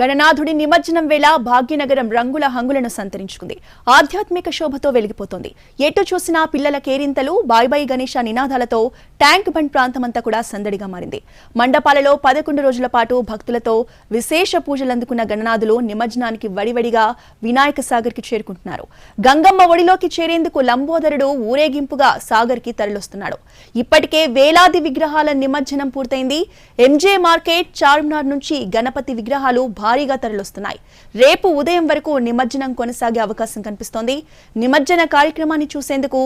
గణనాథుడి నిమజ్జనం వేళ భాగ్యనగరం రంగుల హంగులను సంతరించుకుంది. ఆధ్యాత్మిక శోభతో వెలిగిపోతోంది. ఎటు చూసినా పిల్లల కేరింతలు బాయ్ గణేష నినాదాలతో ట్యాంక్ బండ్ ప్రాంతమంతా కూడా సందడిగా మారింది. మండపాలలో పదకొండు రోజుల పాటు భక్తులతో విశేష పూజలు అందుకున్న గణనాథులు నిమజ్జనానికి వడివడిగా వినాయక సాగర్కి చేరుకుంటున్నారు. గంగమ్మ ఒడిలోకి చేరేందుకు లంబోదరుడు ఊరేగింపుగా సాగర్కి తరలిస్తున్నాడు ఇప్పటికే వేలాది విగ్రహాల నిమజ్జనం పూర్తయింది. ఎంజే మార్కెట్ చార్మినార్ నుంచి గణపతి విగ్రహాలు భారీగా తరలిస్తున్నాయి రేపు ఉదయం వరకు నిమజ్జనం కొనసాగే అవకాశం కనిపిస్తోంది. నిమజ్జన కార్యక్రమాన్ని చూసేందుకు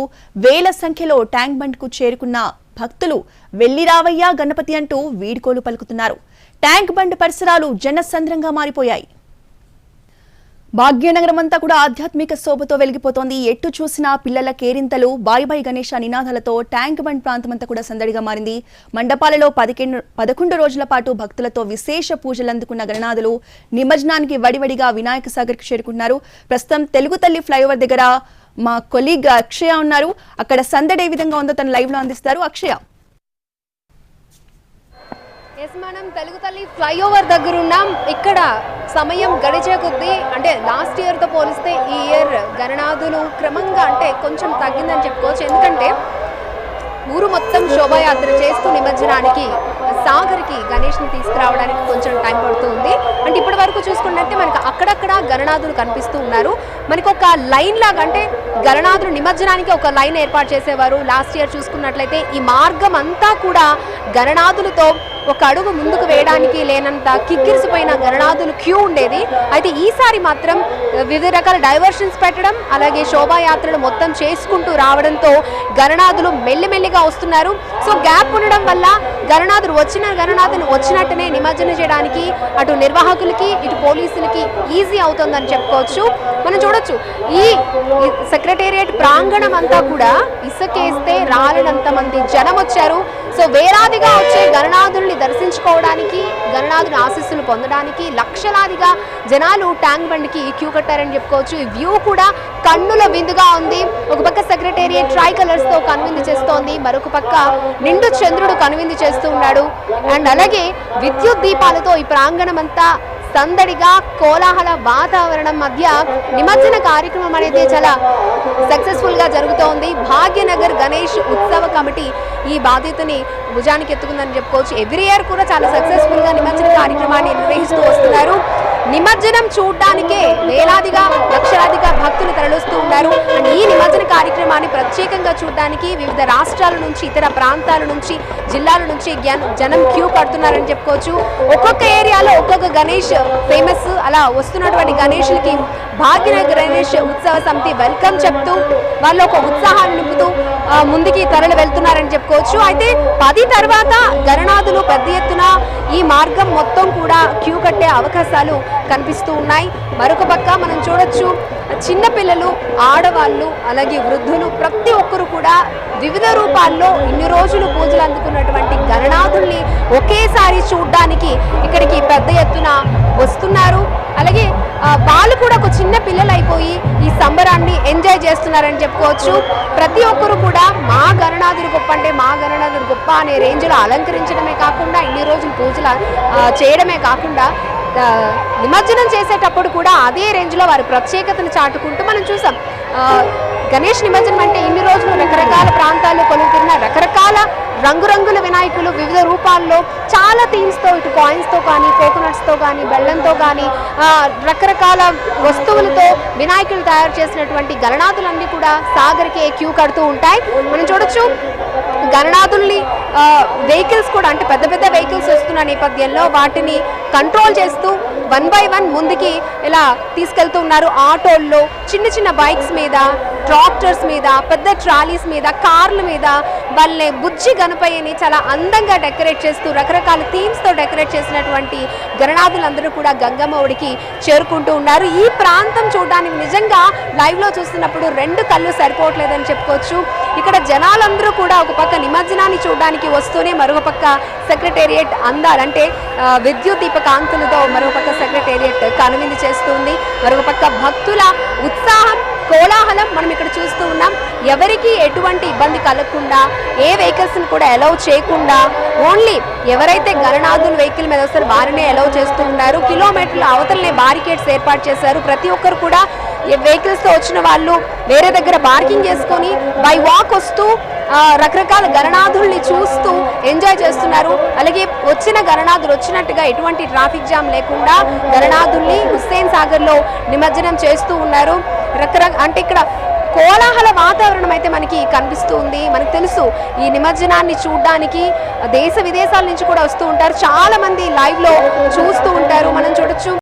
వేల సంఖ్యలో ట్యాంక్ బండ్కు చేరుకున్న భక్తులు వెళ్ళి రావయ్యా గణపతి అంటూ వీడ్కోలు పలుకుతున్నారు. ట్యాంక్ బండ్ పరిసరాలు జనసంద్రంగా మారిపోయాయి. భాగ్యనగరం అంతా కూడా ఆధ్యాత్మిక శోభతో వెలిగిపోతోంది. ఎట్టు చూసినా పిల్లల కేరింతలు బాయ్ బాయ్ గణేష నినాదాలతో ట్యాంక్ బండ్ ప్రాంతమంతా కూడా సందడిగా మారింది. మండపాలలో పదకెండు పదకొండు రోజుల పాటు భక్తులతో విశేష పూజలు అందుకున్న గణనాథులు నిమజ్జనానికి వడివడిగా వినాయక సాగర్కి చేరుకున్నారు ప్రస్తుతం తెలుగు తల్లి ఫ్లైఓవర్ దగ్గర మా కొలీగ్ అక్షయ ఉన్నారు. అక్కడ సందడి ఏ విధంగా ఉందో తన లైవ్లో అందిస్తారు. అక్షయ. ఎస్ మనం తెలుగు తల్లి ఫ్లైఓవర్ దగ్గర ఉన్నాం ఇక్కడ సమయం గడిచే కొద్దీ అంటే లాస్ట్ ఇయర్తో పోలిస్తే ఈ ఇయర్ గణనాథులు క్రమంగా అంటే కొంచెం తగ్గిందని చెప్పుకోవచ్చు. ఎందుకంటే ఊరు మొత్తం శోభాయాత్ర చేస్తూ నిమజ్జనానికి సాగర్కి గణేష్ని తీసుకురావడానికి కొంచెం టైం పడుతుంది. అంటే ఇప్పటి వరకు చూసుకున్నట్టే మనకు అక్కడక్కడ గణనాథులు కనిపిస్తూ ఉన్నారు. మనకి ఒక లైన్ లాగా అంటే గణనాథులు నిమజ్జనానికి ఒక లైన్ ఏర్పాటు చేసేవారు. లాస్ట్ ఇయర్ చూసుకున్నట్లయితే ఈ మార్గం అంతా కూడా గణనాథులతో ఒక అడుగు ముందుకు వేయడానికి లేనంత కిక్కిరిసిపోయిన గణనాథులు క్యూ ఉండేది. అయితే ఈసారి మాత్రం వివిధ రకాల డైవర్షన్స్ పెట్టడం అలాగే శోభాయాత్రలు మొత్తం చేసుకుంటూ రావడంతో గణనాథులు మెల్లిమెల్లిగా వస్తున్నారు. సో గ్యాప్ ఉండడం వల్ల గణనాథులు వచ్చిన గణనాథుని వచ్చినట్టునే నిమజ్జనం చేయడానికి అటు నిర్వాహకులకి ఇటు పోలీసులకి ఈజీ అవుతుందని చెప్పుకోవచ్చు. మనం చూడొచ్చు ఈ సెక్రటేరియట్ ప్రాంగణం అంతా కూడా ఇసుకేస్తే రాలినంత మంది జనం వచ్చారు. సో వేలాదిగా వచ్చే గణనాథుల్ని దర్శించుకోవడానికి గణనాథుని ఆశీస్సులు పొందడానికి లక్షలాదిగా జనాలు ట్యాంక్ బండ్కి క్యూ కట్టారని చెప్పుకోవచ్చు. ఈ వ్యూ కూడా కన్నుల విందుగా ఉంది. ఒక పక్క సెక్రటేరియట్ ట్రై కలర్స్తో కనువిందు చేస్తోంది. మరొక పక్క నిండు చంద్రుడు కనువిందు చేస్తూ ఉన్నాడు. అండ్ అలాగే విద్యుత్ దీపాలతో ఈ ప్రాంగణం అంతా సందడిగా కోలాహల వాతావరణం మధ్య నిమజ్జన కార్యక్రమం అనేది చాలా సక్సెస్ఫుల్గా జరుగుతోంది. భాగ్యనగర్ గణేష్ ఉత్సవ కమిటీ ఈ బాధ్యతని భుజానికి ఎత్తుకుందని చెప్పుకోవచ్చు. ఎవ్రీ ఇయర్ కూడా చాలా సక్సెస్ఫుల్గా నిమజ్జన కార్యక్రమాన్ని నిర్వహిస్తూ వస్తున్నారు. నిమజ్జనం చూడడానికే వేలాదిగా లక్షలాదిగా భక్తులు తరలిస్తూ ఉన్నారు. అండ్ ఈ నిమజ్జన కార్యక్రమాన్ని ప్రత్యేకంగా చూడడానికి వివిధ రాష్ట్రాల నుంచి ఇతర ప్రాంతాల నుంచి జిల్లాల నుంచి జనం క్యూ కడుతున్నారని చెప్పుకోవచ్చు. ఒక్కొక్క ఏరియాలో ఒక్కొక్క గణేష్ ఫేమస్ అలా వస్తున్నటువంటి గణేషులకి భాగ్యనగర్ గణేష్ ఉత్సవ సమితి వెల్కమ్ చెప్తూ వాళ్ళు ఒక ఉత్సాహాన్ని నింపుతూ ముందుకి తరలి వెళ్తున్నారని చెప్పుకోవచ్చు. అయితే పది తర్వాత గణనాథులు పెద్ద ఎత్తున ఈ మార్గం మొత్తం కూడా క్యూ కట్టే అవకాశాలు కనిపిస్తూ ఉన్నాయి. మరొక పక్క మనం చూడొచ్చు చిన్నపిల్లలు ఆడవాళ్ళు అలాగే వృద్ధులు ప్రతి ఒక్కరు కూడా వివిధ రూపాల్లో ఇన్ని రోజులు పూజలు అందుకున్నటువంటి గణనాథుల్ని ఒకేసారి చూడడానికి ఇక్కడికి పెద్ద ఎత్తున వస్తున్నారు. అలాగే వాళ్ళు కూడా ఒక చిన్న పిల్లలు అయిపోయి ఈ సంబరాన్ని ఎంజాయ్ చేస్తున్నారని చెప్పుకోవచ్చు. ప్రతి ఒక్కరు కూడా మా గణనాథుడు గొప్ప అంటే మా గణనాథుడు గొప్ప అనే రేంజ్లో అలంకరించడమే కాకుండా ఇన్ని రోజులు పూజలు చేయడమే కాకుండా నిమజ్జనం చేసేటప్పుడు కూడా అదే రేంజ్లో వారి ప్రత్యేకతను చాటుకుంటూ మనం చూసాం. గణేష్ నిమజ్జనం అంటే ఇన్ని రోజులు రకరకాల ప్రాంతాల్లో కొలుగుతున్న రకరకాల రంగురంగుల వినాయకులు వివిధ రూపాల్లో చాలా థీమ్స్తో ఇటు కాయిన్స్తో కానీ కోకోనట్స్తో కానీ బెల్లంతో కానీ రకరకాల వస్తువులతో వినాయకులు తయారు చేసినటువంటి గణనాథులన్నీ కూడా సాగర్కే క్యూ కడుతూ ఉంటాయి. మనం చూడొచ్చు గణనాథుల్ని వెహికల్స్ కూడా అంటే పెద్ద పెద్ద వెహికల్స్ వస్తున్న నేపథ్యంలో వాటిని కంట్రోల్ చేస్తూ వన్ బై వన్ ముందుకి ఇలా తీసుకెళ్తూ ఉన్నారు. ఆటోల్లో చిన్న చిన్న బైక్స్ మీద ట్రాక్టర్స్ మీద పెద్ద ట్రాలీస్ మీద కార్ల మీద వాళ్ళని బుజ్జి గణపయ్యని చాలా అందంగా డెకరేట్ చేస్తూ రకరకాల థీమ్స్తో డెకరేట్ చేసినటువంటి గణనాథులందరూ కూడా గంగమ్మ ఒడికి చేరుకుంటూ ఉన్నారు. ఈ ప్రాంతం చూడడానికి నిజంగా లైవ్లో చూస్తున్నప్పుడు రెండు కళ్ళు సరిపోవట్లేదని చెప్పుకోవచ్చు. ఇక్కడ జనాలందరూ కూడా ఒక పక్క నిమజ్జనాన్ని చూడడానికి వస్తూనే మరొక పక్క సెక్రటేరియట్ అందాలంటే విద్యుత్ దీప కాంతులతో మరొక పక్క సెక్రటేరియట్ కనువిందు చేస్తుంది. మరొక పక్క భక్తుల ఉత్సాహం కోలాహలం మనం ఇక్కడ చూస్తూ ఉన్నాం. ఎవరికి ఎటువంటి ఇబ్బంది కలగకుండా ఏ వెహికల్స్ని కూడా అలౌ చేయకుండా ఓన్లీ ఎవరైతే గణనాథుల వెహికల్ మీద వస్తారు వారినే అలౌ చేస్తూ ఉన్నారు. కిలోమీటర్ల అవతలనే బారికేడ్స్ ఏర్పాటు చేశారు. ప్రతి ఒక్కరు కూడా వెహికల్స్తో వచ్చిన వాళ్ళు వేరే దగ్గర పార్కింగ్ చేసుకొని బై వాక్ వస్తూ రకరకాల గణనాథుల్ని చూస్తూ చేస్తున్నారు. అలాగే వచ్చిన గణనాథులు వచ్చినట్టుగా ఎటువంటి ట్రాఫిక్ జామ్ లేకుండా గణనాథుల్ని హుస్సేన్ సాగర్లో నిమజ్జనం చేస్తూ ఉన్నారు. రకరకాల అంటే ఇక్కడ కోలాహల వాతావరణం అయితే మనకి కనిపిస్తూ ఉంది. మనకు తెలుసు ఈ నిమజ్జనాన్ని చూడడానికి దేశ విదేశాల నుంచి కూడా వస్తూ ఉంటారు. చాలా మంది లైవ్లో చూస్తూ ఉంటారు. మనం చూడొచ్చు.